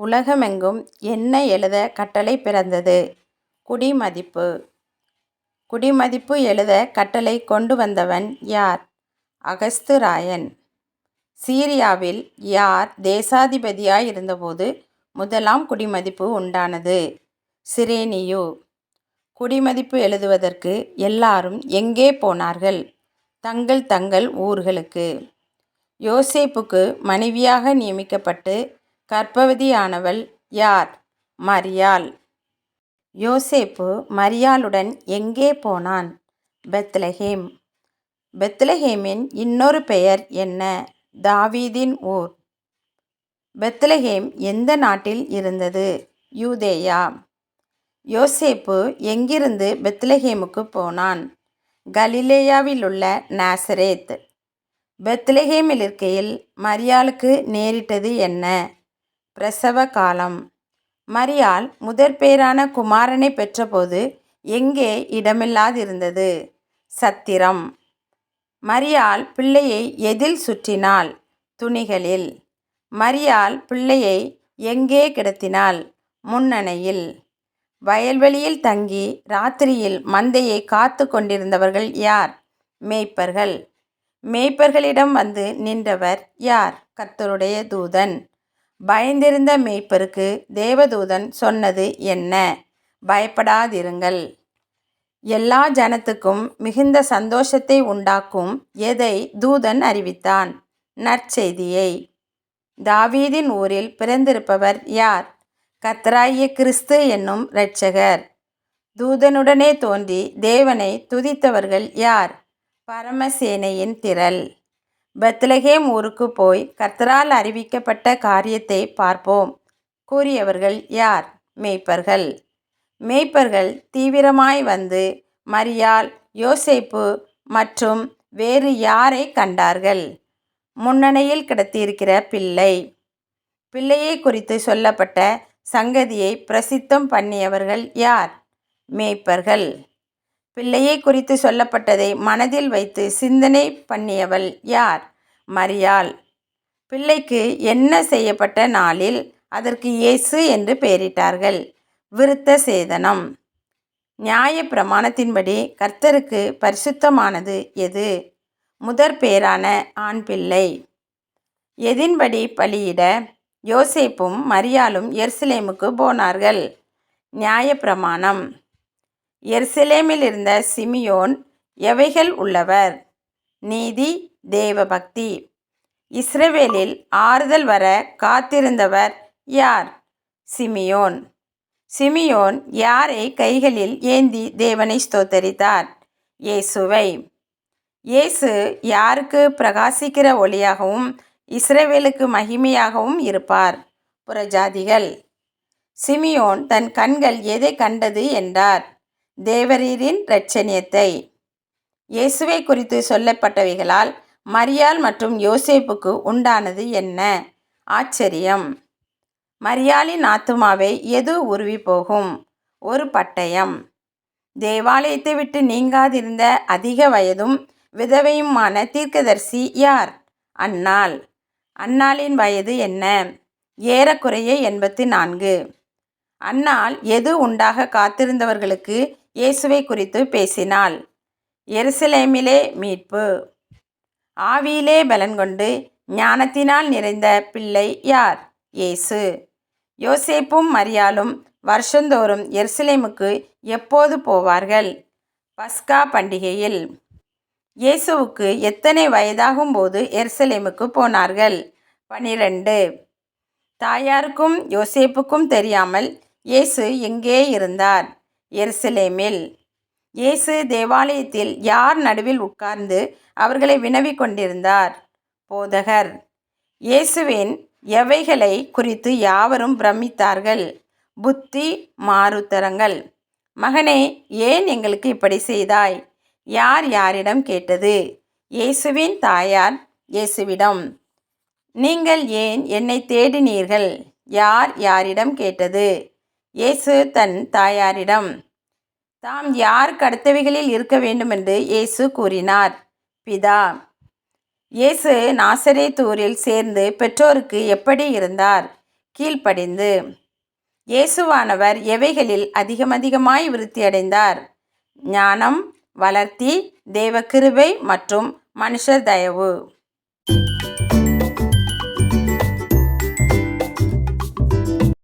உலகமெங்கும் என்ன எழுத கட்டளை பிறந்தது? குடிமதிப்பு குடிமதிப்பு எழுத கட்டளை கொண்டு வந்தவன் யார்? அகஸ்து ராயன். சீரியாவில் யார் தேசாதிபதியாய் இருந்தபோது முதலாம் குடிமதிப்பு உண்டானது? சிரேனியு. குடிமதிப்பு எழுதுவதற்கு எல்லாரும் எங்கே போனார்கள்? தங்கள் தங்கள் ஊர்களுக்கு. யோசேப்புக்கு மனைவியாக நியமிக்கப்பட்டு கர்ப்பவதியானவள் யார்? மரியாள். யோசேப்பு மரியாளுடன் எங்கே போனான்? பெத்லஹேம் பெத்லஹேமின் இன்னொரு பெயர் என்ன? தாவீதின் ஊர். பெத்லஹேம் எந்த நாட்டில் இருந்தது? யூதேயா. யோசேப்பு எங்கிருந்து பெத்லஹேமுக்கு போனான்? கலிலேயாவில் உள்ள நாசரேத். பெத்லகேமிலிருக்கையில் மரியாளுக்கு நேரிட்டது என்ன? பிரசவ காலம். மரியாள் முதற்பேரான குமாரனைப் பெற்றபோது எங்கே இடமில்லாதிருந்தது? சத்திரம். மரியாள் பிள்ளையை எதில் சுற்றினாள்? துணிகளில். மரியாள் பிள்ளையை எங்கே கிடத்தினாள்? முன்னணையில். வயல்வெளியில் தங்கி ராத்திரியில் மந்தையை காத்துக் கொண்டிருந்தவர்கள் யார்? மேய்ப்பர்கள். மேய்ப்பர்களிடம் வந்து நின்றவர் யார்? கத்தருடைய தூதன். பயந்திருந்த மேய்ப்பருக்கு தேவதூதன் சொன்னது என்ன? பயப்படாதிருங்கள். எல்லா ஜனத்துக்கும் மிகுந்த சந்தோஷத்தை உண்டாக்கும் எதை தூதன் அறிவித்தான்? நற்செய்தியை. தாவீதின் ஊரில் பிறந்திருப்பவர் யார்? கத்ராய கிறிஸ்து என்னும் இரட்சகர். தூதனுடனே தோன்றி தேவனைத் துதித்தவர்கள் யார்? பரமசேனையின் திரள். பெத்லகேம் ஊருக்கு போய் கர்த்தரால் அறிவிக்கப்பட்ட காரியத்தை பார்ப்போம் கூறியவர்கள் யார்? மேய்ப்பர்கள். மேய்ப்பர்கள் தீவிரமாய் வந்து மரியால் யோசேப்பு மற்றும் வேறு யாரை கண்டார்கள்? முன்னணியில் கிடத்தியிருக்கிற பிள்ளை. பிள்ளையை குறித்து சொல்லப்பட்ட சங்கதியைப் பிரசித்தம் பண்ணியவர்கள் யார்? மேய்ப்பர்கள். பிள்ளையை குறித்து சொல்லப்பட்டதை மனதில் வைத்து சிந்தனை பண்ணியவள் யார்? மரியாள். பிள்ளைக்கு என்ன செய்யப்பட்ட நாளில் அதற்கு இயேசு என்று பெயரிட்டார்கள்? விருத்த சேதனம். நியாய பிரமாணத்தின்படி கர்த்தருக்கு பரிசுத்தமானது எது? முதற்பேரான ஆண் பிள்ளை எதின்படி பலியிட யோசேப்பும் மரியாளும் எருசலேமுக்குப் போனார்கள்? நியாயப்பிரமாணம். எருசலேமிலிருந்த சிமியோன் எவைகள் உள்ளவர்? நீதி தேவபக்தி. இஸ்ரவேலில் ஆறுதல் வர காத்திருந்தவர் யார்? சிமியோன். சிமியோன் யாரை கைகளில் ஏந்தி தேவனை ஸ்தோத்தரித்தார்? இயேசுவை. இயேசு யாருக்கு பிரகாசிக்கிற ஒளியாகவும் இஸ்ரவேலுக்கு மகிமையாகவும் இருப்பார்? புறஜாதிகள். சிமியோன் தன் கண்கள் எதைக் கண்டது என்றார்? தேவரீரின் இரட்சணியத்தை. இயேசுவை குறித்து சொல்லப்பட்டவைகளால் மரியாள் மற்றும் யோசேப்புக்கு உண்டானது என்ன? ஆச்சரியம். மரியாளின் ஆத்துமாவை எது உருவிப்போகும்? ஒரு பட்டயம். தேவாலயத்தை விட்டு நீங்காதிருந்த அதிக வயதும் விதவையுமான தீர்க்கதரிசி யார்? அன்னாள். அன்னாளின் வயது என்ன? ஏறக்குறைய எண்பத்து நான்கு. அன்னால் எது உண்டாக காத்திருந்தவர்களுக்கு இயேசுவை குறித்து பேசினாள்? எருசலேமிலே மீட்பு. ஆவியிலே பலன் கொண்டு ஞானத்தினால் நிறைந்த பிள்ளை யார்? இயேசு. யோசேப்பும் மரியாலும் வருஷந்தோறும் எருசலேமுக்கு எப்போது போவார்கள்? பஸ்கா பண்டிகையில். இயேசுவுக்கு எத்தனை வயதாகும் போது எருசலேமுக்கு போனார்கள்? பனிரெண்டு தாயாருக்கும் யோசேப்புக்கும் தெரியாமல் இயேசு எங்கே இருந்தார்? எருசலேமில். இயேசு தேவாலயத்தில் யார் நடுவில் உட்கார்ந்து அவர்களை வினவிக் கொண்டிருந்தார்? போதகர். இயேசுவின் எவைகளை குறித்து யாவரும் பிரமித்தார்கள்? புத்தி மாறுத்தரங்கள். மகனே ஏன் எங்களுக்கு இப்படி செய்தாய்? யார் யாரிடம் கேட்டது? இயேசுவின் தாயார் இயேசுவிடம். நீங்கள் ஏன் என்னை தேடினீர்கள்? யார் யாரிடம் கேட்டது? இயேசு தன் தாயாரிடம். தாம் யாருக்கு அடுத்தவைகளில் இருக்க வேண்டுமென்று இயேசு கூறினார்? பிதா. இயேசு நாசரேத்தூரில் சேர்ந்து பெற்றோருக்கு எப்படி இருந்தார்? கீழ்ப்படிந்து இயேசுவானவர் எவைகளில் அதிகமதிகமாய் விருத்தியடைந்தார் ஞானம் வளர்த்தி தேவ கிருபை மற்றும் மனுஷர் தயவு